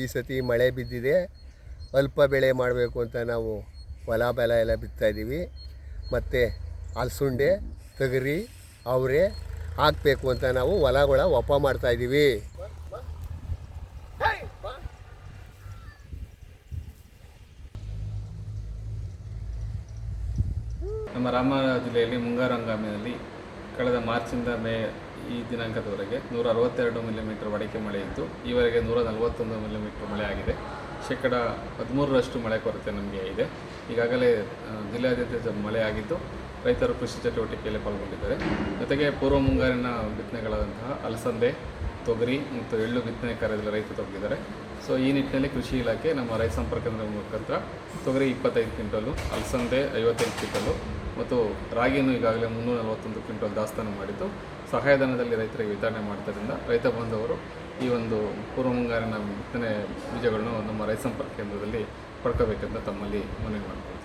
ಈ ಸತಿ ಮಳೆ ಬಿದ್ದಿದೆ. ಅಲ್ಪ ಬೆಳೆ ಮಾಡಬೇಕು ಅಂತ ನಾವು ಹೊಲ ಬೆಲ ಎಲ್ಲ ಬಿತ್ತಾಯಿದ್ದೀವಿ ಮತ್ತು ಅಲಸುಂಡೆ ತೊಗರಿ, ಅವರೆ ಹಾಕಬೇಕು ಅಂತ ನಾವು ಹೊಲಗಳ ಒಪ್ಪ ಮಾಡ್ತಾಯಿದ್ದೀವಿ ನಮ್ಮ ರಾಮನಗರ ಜಿಲ್ಲೆಯಲ್ಲಿ ಮುಂಗಾರು ಹಂಗಾಮಿನಲ್ಲಿ ಕಳೆದ ಮಾರ್ಚಿಂದ ಮೇ ಈ ದಿನಾಂಕದವರೆಗೆ ನೂರ ಅರವತ್ತೆರಡು ಮಿಲಿಮೀಟರ್ ಒಡಕೆ ಮಳೆ ಇತ್ತು ಈವರೆಗೆ ನೂರ ನಲವತ್ತೊಂದು ಮಿಲಿಮೀಟರ್ ಮಳೆ ಆಗಿದೆ. ಶೇಕಡ ಹದಿಮೂರರಷ್ಟು ಮಳೆ ಕೊರತೆ ನಮಗೆ ಇದೆ. ಈಗಾಗಲೇ ಜಿಲ್ಲಾದ್ಯಂತ ಮಳೆ ಆಗಿದ್ದು, ರೈತರು ಕೃಷಿ ಚಟುವಟಿಕೆಯಲ್ಲಿ ಪಾಲ್ಗೊಂಡಿದ್ದಾರೆ. ಜೊತೆಗೆ ಪೂರ್ವ ಮುಂಗಾರಿನ ಬಿತ್ತನೆಗಳಾದಂತಹ ಅಲಸಂದೆ, ತೊಗರಿ ಮತ್ತು ಎಳ್ಳು ಬಿತ್ತನೆ ಕಾರ್ಯದಲ್ಲಿ ರೈತರು ತೊಡಗಿದ್ದಾರೆ. ಸೊ, ಈ ನಿಟ್ಟಿನಲ್ಲಿ ಕೃಷಿ ಇಲಾಖೆ ನಮ್ಮ ರೈತ ಸಂಪರ್ಕ ಮುಖಾಂತರ ತೊಗರಿ ಇಪ್ಪತ್ತೈದು ಕ್ವಿಂಟಲು, ಅಲಸಂದೆ ಐವತ್ತೈದು ಕ್ವಿಂಟಲು ಮತ್ತು ರಾಗಿಯನ್ನು ಈಗಾಗಲೇ ಮುನ್ನೂರ ನಲವತ್ತೊಂದು ಕ್ವಿಂಟಲ್ ದಾಸ್ತಾನು ಮಾಡಿದ್ದು. ಸಹಾಯಧನದಲ್ಲಿ ರೈತರಿಗೆ ವಿತರಣೆ ಮಾಡಿದ್ದರಿಂದ ರೈತ ಬಾಂಧವರು ಈ ಒಂದು ಪೂರ್ವ ಮುಂಗಾರಿನ ಬಿತ್ತನೆ ಬೀಜಗಳನ್ನು ನಮ್ಮ ರೈತ ಸಂಪರ್ಕ ಕೇಂದ್ರದಲ್ಲಿ ಪಡ್ಕೋಬೇಕೆಂದು ತಮ್ಮಲ್ಲಿ ಮನವಿ ಮಾಡ್ಕೊಳ್ತೇವೆ